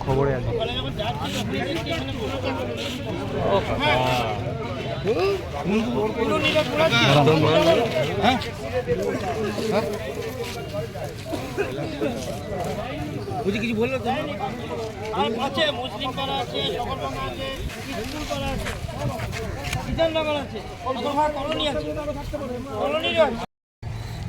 খবরে আছে। বুঝি কিছু বলল তো আছে মুসলিম পাড়া আছে সকলবাংলা আছে স্কুল পাড়া আছে বিধাননগর আছে অগ্রহার কলোনি আছে কলোনিরও আছে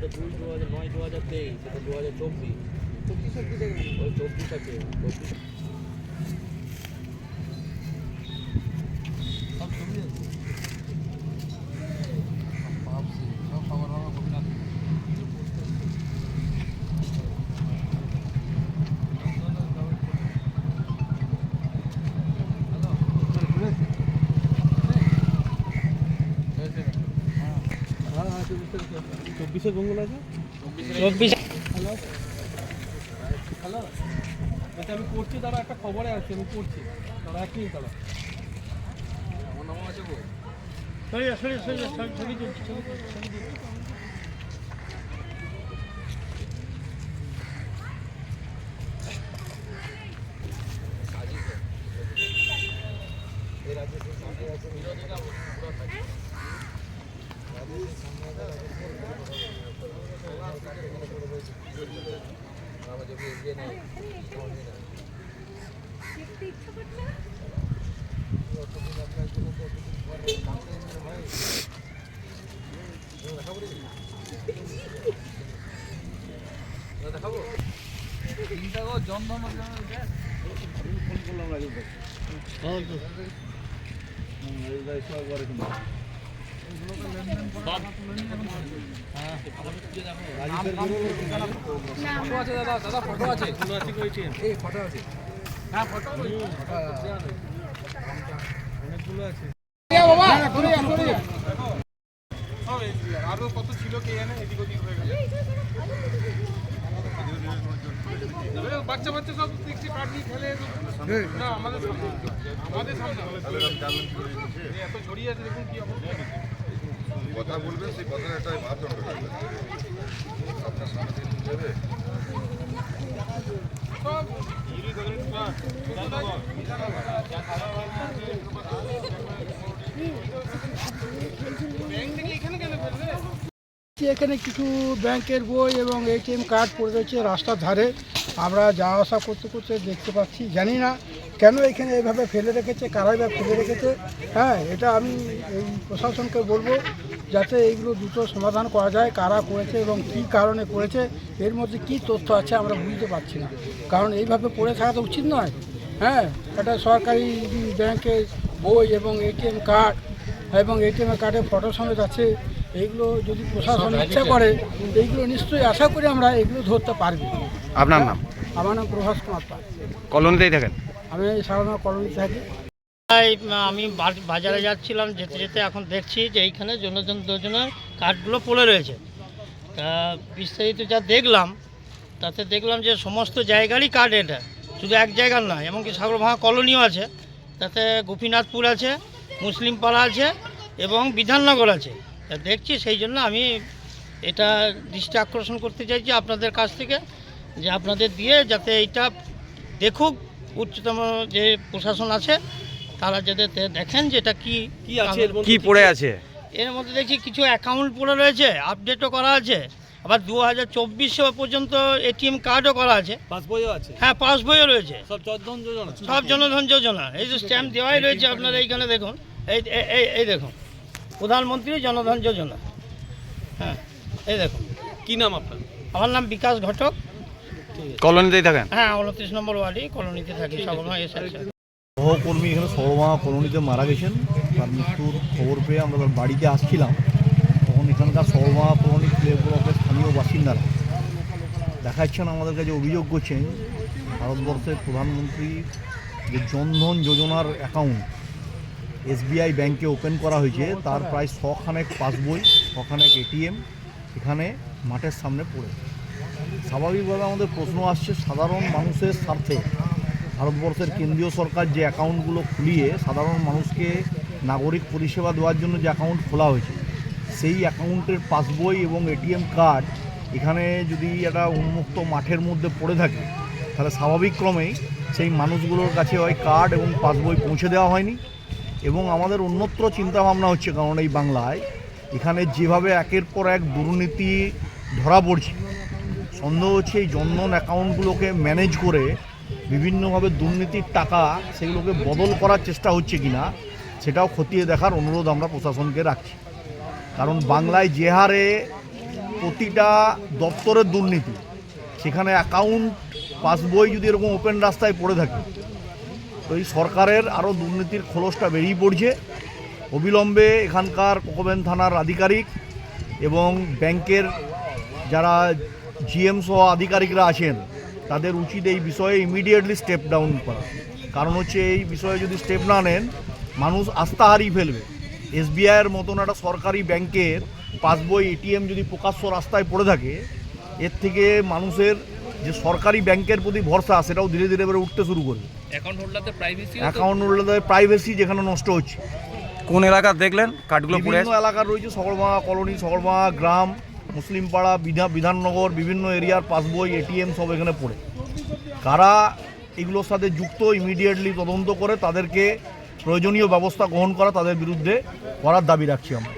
চব্বিশের চব্বিশ। আছে চব্বিশ হ্যালো? এটা আমি করছি দাঁড়া একটা খবরে আছে আমি করছি দাঁড়া এক মিনিট দাঁড়া আমার নাম আছে গো সরে। ফোন করলাম রাজীব ফটো আরও কত ছিল কে জানে এদিক ওদিক হয়ে গেছে বাচ্চা বাচ্চা সব দেখছি নিয়ে খেলে না আমাদের সামনে আমাদের সামনে এত ছড়িয়ে আছে দেখুন কি অবস্থা কথা বলবেন সেই কথার একটা মাধ্যম আপনার সামনে এখানে কিছু ব্যাংকের বই এবং এটিএম কার্ড পড়ে রয়েছে রাস্তার ধারে। আমরা যাওয়া আসা করতে করতে দেখতে পাচ্ছি, জানি না কেন এখানে এভাবে ফেলে রেখেছে, কারা বা ফেলে রেখেছে। হ্যাঁ এটা আমি এই প্রশাসনকে বলব। যাতে এইগুলো দ্রুত সমাধান করা যায় কারা করেছে এবং কী কারণে করেছে এর মধ্যে কি তথ্য আছে আমরা বুঝতে পারছি না। কারণ এইভাবে পড়ে থাকা তো উচিত নয়। হ্যাঁ একটা সরকারি ব্যাংকের বই এবং এটিএম কার্ড এবং এটিএম কার্ডে ফটো সমেত আছে এইগুলো যদি প্রশাসন ইচ্ছা করে এইগুলো নিশ্চয়ই আশা করি আমরা এগুলো ধরতে পারব। আপনার নাম? আমার নাম প্রভাস কুমার পাল। কলোনিতেই থাকেন? আমি সাধারণ কলোনি থাকি। আমি বাজারে যাচ্ছিলাম, যেতে যেতে এখন দেখছি যে এইখানে জনজন যোজনার কার্ডগুলো পড়ে রয়েছে। তা বিস্তারিত যা দেখলাম, তাতে দেখলাম যে সমস্ত জায়গারই কার্ড এটা, শুধু এক জায়গার নয়, এমনকি সাগরভাঙা কলোনিও আছে। তাতে গোপীনাথপুর আছে মুসলিম পাড়া আছে এবং বিধাননগর আছে। তা দেখছি সেই জন্য আমি এটা দৃষ্টি আকর্ষণ করতে চাইছি আপনাদের কাছ থেকে, যে আপনাদের দিয়ে যাতে এইটা দেখুক, উচ্চতম যে প্রশাসন আছে তারা যাতে দেখেন যে এটা কি কি আছে কি পড়ে আছে। এর মধ্যে দেখছি কিছু অ্যাকাউন্ট পড়ে রয়েছে আপডেটও করা আছে। আবার দু হাজার চব্বিশে পর্যন্ত এটিএম কার্ডও করা আছে। পাস বইও আছে? হ্যাঁ পাস বইও রয়েছে। সব চোদ্দন যোজনা? সব জনধন যোজনা। এই যে স্ট্যাম্প দেওয়াই রয়েছে আপনারা এইখানে দেখুন। এই এই- এই দেখুন। প্রধানমন্ত্রী জনধন যোজনা। হ্যাঁ এই দেখুন। কি নাম আপনার? আমার নাম বিকাশ ঘটক। কলোনিতেই থাকেন? হ্যাঁ উনত্রিশ নম্বর ওয়ার্ডে কলোনিতে থাকি হ্যাঁ, এসে সহকর্মী এখানে সরমা কলোনিতে মারা গেছেন। তার মৃত্যুর খবর পেয়ে আমরা তার বাড়িতে আসছিলাম। তখন এখানকার সর্বা পৌরাণিক প্লে ব্লকের স্থানীয় বাসিন্দারা দেখাচ্ছেন, আমাদের কাছে অভিযোগ করছেন, ভারতবর্ষের প্রধানমন্ত্রী যে জনধন যোজনার অ্যাকাউন্ট এসবিআই ব্যাংকে ওপেন করা হয়েছে, তার প্রায় শখানেক পাসবই, শখানেক এটিএম এখানে মাঠের সামনে পড়ে। স্বাভাবিকভাবে আমাদের প্রশ্ন আসছে, সাধারণ মানুষের স্বার্থে ভারতবর্ষের কেন্দ্রীয় সরকার যে অ্যাকাউন্টগুলো খুলিয়ে সাধারণ মানুষকে নাগরিক পরিষেবা দেওয়ার জন্য যে অ্যাকাউন্ট খোলা হয়েছে, সেই অ্যাকাউন্টের পাসবই এবং এটিএম কার্ড এখানে যদি একটা উন্মুক্ত মাঠের মধ্যে পড়ে থাকে, তাহলে স্বাভাবিক ক্রমেই সেই মানুষগুলোর কাছে ওই কার্ড এবং পাসবই পৌঁছে দেওয়া হয়নি। এবং আমাদের অন্যত্র চিন্তাভাবনা হচ্ছে, কারণ এই বাংলায় এখানে যেভাবে একের পর এক দুর্নীতি ধরা পড়ছে, সন্দেহ হচ্ছে এই জনধন অ্যাকাউন্টগুলোকে ম্যানেজ করে বিভিন্নভাবে দুর্নীতির টাকা সেগুলোকে বদল করার চেষ্টা হচ্ছে কিনা, সেটাও খতিয়ে দেখার অনুরোধ আমরা প্রশাসনকে রাখছি। কারণ বাংলায় যে হারে প্রতিটা দপ্তরের দুর্নীতি, সেখানে অ্যাকাউন্ট, পাসবই যদি এরকম ওপেন রাস্তায় পড়ে থাকে, তো এই সরকারের আরও দুর্নীতির খোলসটা বেরিয়ে পড়ছে। অবিলম্বে এখানকার কোকোবেন থানার আধিকারিক এবং ব্যাংকের যারা জিএম সহ আধিকারিকরা আছেন তাদের উচিত এই বিষয়ে ইমিডিয়েটলি স্টেপ ডাউন করা। কারণ হচ্ছে এই বিষয়ে যদি স্টেপ না নেন মানুষ আস্থা হারিয়ে ফেলবে। এসবিআইয়ের মতন একটা সরকারি ব্যাংকের পাসবই এটিএম যদি প্রকাশ্য রাস্তায় পড়ে থাকে এর থেকে মানুষের যে সরকারি ব্যাংকের প্রতি ভরসা সেটাও ধীরে ধীরে এবারে উঠতে শুরু করবে। অ্যাকাউন্ট হোল্ডারদের প্রাইভেসি অ্যাকাউন্ট হোল্ডারদের প্রাইভেসি যেখানে নষ্ট হচ্ছে। কোন এলাকা দেখলেন? কাঠগুলো পড়ে বিভিন্ন এলাকার রয়েছে সকলবাঙা কলোনি সকলবাঙা গ্রাম। মুসলিম পাড়া, বিধা, বিধাননগর, বিভিন্ন এরিয়ার পাসবই, এটিএম সব এখানে পড়ে। কারা এগুলোর সাথে যুক্ত ইমিডিয়েটলি তদন্ত করে তাদেরকে প্রয়োজনীয় ব্যবস্থা গ্রহণ করা, তাদের বিরুদ্ধে করার দাবি রাখছি আমরা।